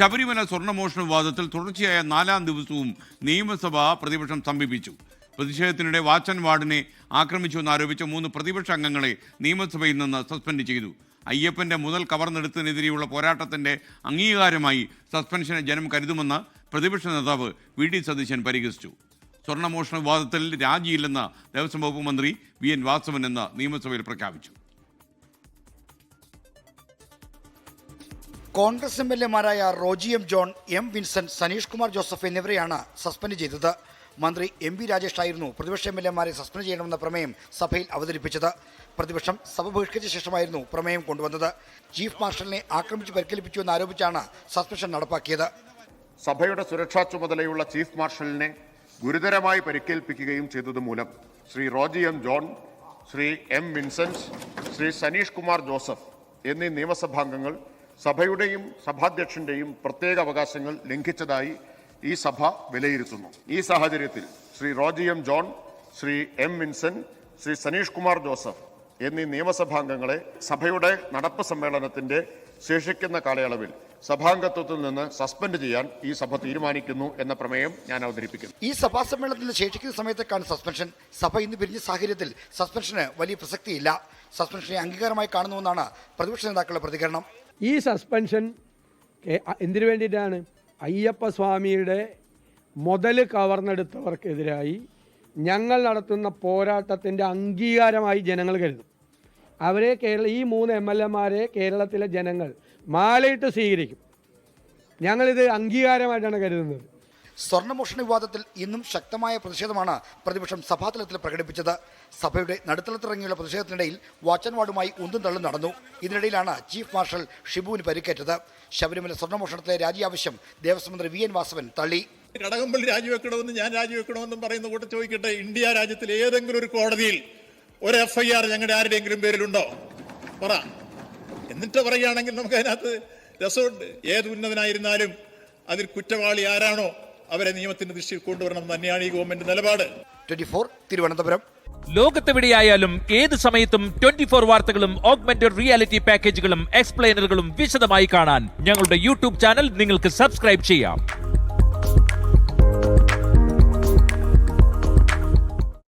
ശബരിമല സ്വർണമോഷണ വിവാദത്തിൽ തുടർച്ചയായ നാലാം ദിവസവും നിയമസഭ പ്രതിപക്ഷം സമീപിച്ചു പ്രതിഷേധത്തിനിടെ വാച്ചൻ വാർഡിനെ ആക്രമിച്ചുവെന്നാരോപിച്ച മൂന്ന് പ്രതിപക്ഷ അംഗങ്ങളെ നിയമസഭയിൽ നിന്ന് സസ്പെൻഡ് ചെയ്തു. അയ്യപ്പന്റെ മുതൽ കവർന്നെടുത്തതിനെതിരെയുള്ള പോരാട്ടത്തിന്റെ അംഗീകാരമായി സസ്പെൻഷനെ ജനം കരുതുമെന്ന് പ്രതിപക്ഷ നേതാവ് വി ഡി സതീശൻ പരിഹസിച്ചു. സ്വർണമോഷണ വിവാദത്തിൽ രാജിയില്ലെന്ന് ദേവസ്വം വകുപ്പ് മന്ത്രി വി എൻ വാസവൻ എന്ന് നിയമസഭയിൽ പ്രഖ്യാപിച്ചു. കോൺഗ്രസ് എം എൽ എമാരായ Roji M John M Vincent Saneesh Kumar Joseph എന്നിവരെയാണ് സസ്പെൻഡ് ചെയ്തത്. മന്ത്രി എം വി രാജേഷ് ആയിരുന്നു പ്രതിപക്ഷ എം എൽ എമാരെ സസ്പെൻഡ് ചെയ്യണമെന്ന പ്രമേയം സഭയിൽ അവതരിപ്പിച്ചത്. പ്രതിപക്ഷം സഭ ബഹിഷ്കരിച്ച ശേഷമായിരുന്നു പ്രമേയം കൊണ്ടുവന്നത്. ചീഫ് മാർഷലിനെ ആക്രമിച്ച് പരിക്കേൽപ്പിച്ചു എന്നാരോപിച്ചാണ് സസ്പെൻഷൻ നടപ്പാക്കിയത്. സഭയുടെ സുരക്ഷാ ചുമതലയുള്ള ചീഫ് മാർഷലിനെ ഗുരുതരമായി പരിക്കേൽപ്പിക്കുകയും ചെയ്തതുമൂലം ശ്രീ റോജി എം ജോൺ ശ്രീ എം വിൻസെന്റ് ശ്രീ സനീഷ് കുമാർ ജോസഫ് എന്നീ നിയമസഭാംഗങ്ങൾ സഭയുടെയും സഭാധ്യക്ഷന്റെയും പ്രത്യേക അവകാശങ്ങൾ ലംഘിച്ചതായി ഈ സഭ വിലയിരുത്തുന്നു. ഈ സാഹചര്യത്തിൽ ശ്രീ റോജി എം ജോൺ ശ്രീ എം വിൻസെന്റ് ശ്രീ സനീഷ് കുമാർ ജോസഫ് എന്നീ നിയമസഭാംഗങ്ങളെ സഭയുടെ നടപ്പ് സമ്മേളനത്തിന്റെ ശേഷിക്കുന്ന കാലയളവിൽ സഭാംഗത്വത്തിൽ നിന്ന് സസ്പെൻഡ് ചെയ്യാൻ ഈ സഭ തീരുമാനിക്കുന്നു എന്ന പ്രമേയം ഞാൻ അവതരിപ്പിക്കുന്നു. ഈ സഭാ സമ്മേളനത്തിൽ ശേഷിക്കുന്ന സമയത്തേക്കാണ് സസ്പെൻഷൻ. സഭ ഇന്ന് പിരിഞ്ഞ സാഹചര്യത്തിൽ സസ്പെൻഷന് വലിയ പ്രസക്തിയില്ല. സസ്പെൻഷനെ അംഗീകാരമായി കാണുന്നുവെന്നാണ് പ്രതിപക്ഷ നേതാക്കളുടെ പ്രതികരണം. ഈ സസ്പെൻഷൻ എന്തിനു വേണ്ടിയിട്ടാണ്? അയ്യപ്പ സ്വാമിയുടെ മുതൽ കവർന്നെടുത്തവർക്കെതിരായി ഞങ്ങൾ നടത്തുന്ന പോരാട്ടത്തിന്റെ അംഗീകാരമായി ജനങ്ങൾ കരുതും. അവരെ കേരള ഈ മൂന്ന് എം എൽ എമാരെ കേരളത്തിലെ ജനങ്ങൾ മാലയിട്ട് സ്വീകരിക്കും. ഞങ്ങളിത് അംഗീകാരമായിട്ടാണ് കരുതുന്നത്. സ്വർണമോഷണ വിവാദത്തിൽ ഇന്നും ശക്തമായ പ്രതിഷേധമാണ് പ്രതിപക്ഷം സഭാതലത്തിൽ പ്രകടിപ്പിച്ചത്. സഭയുടെ നടുത്തളത്തിറങ്ങിയുള്ള പ്രതിഷേധത്തിനിടയിൽ വാച്ചൻ വാർഡുമായി ഉന്തും തള്ളും നടന്നു. ഇതിനിടയിലാണ് ചീഫ് മാർഷൽ ഷിബുവിന് പരിക്കേറ്റത്. ശബരിമല സ്വർണമോഷണത്തിലെ രാജി ആവശ്യം ദേവസ്വം മന്ത്രി വി എൻ വാസവൻ തള്ളി. കടകംപള്ളി രാജിവെക്കണമെന്നും ഞാൻ രാജിവെക്കണമെന്നും പറയുന്ന കൂട്ടം ചോദിക്കട്ടെ ഇന്ത്യ രാജ്യത്തിൽ ഏതെങ്കിലും ഒരു കോടതിയിൽ ഒരു എഫ്ഐആർ ഞങ്ങളുടെ ആരുടെയെങ്കിലും പേരിലുണ്ടോ? പറ. എന്നിട്ട് പറയുകയാണെങ്കിൽ നമുക്ക് അതിനകത്ത് രസമുണ്ട്. ഏത് ഉന്നതനായിരുന്നാലും അതിൽ കുറ്റവാളി ആരാണോ അവരെ നിയമത്തിന്റെ ദൃഷ്ടിയിൽ കൊണ്ടുവരണം എന്ന് തന്നെയാണ് ഈ ഗവൺമെന്റ് നിലപാട്. Twenty four Thiruvananthapuram. ലോകത്തെവിടെയായാലും ഏത് സമയത്തും ട്വന്റി ഫോർ വാർത്തകളും ഓഗ്മെന്റഡ് റിയാലിറ്റി പാക്കേജുകളും എക്സ്പ്ലെയിനറുകളും വിശദമായി കാണാൻ ഞങ്ങളുടെ യൂട്യൂബ് ചാനൽ നിങ്ങൾക്ക് സബ്സ്ക്രൈബ് ചെയ്യാം.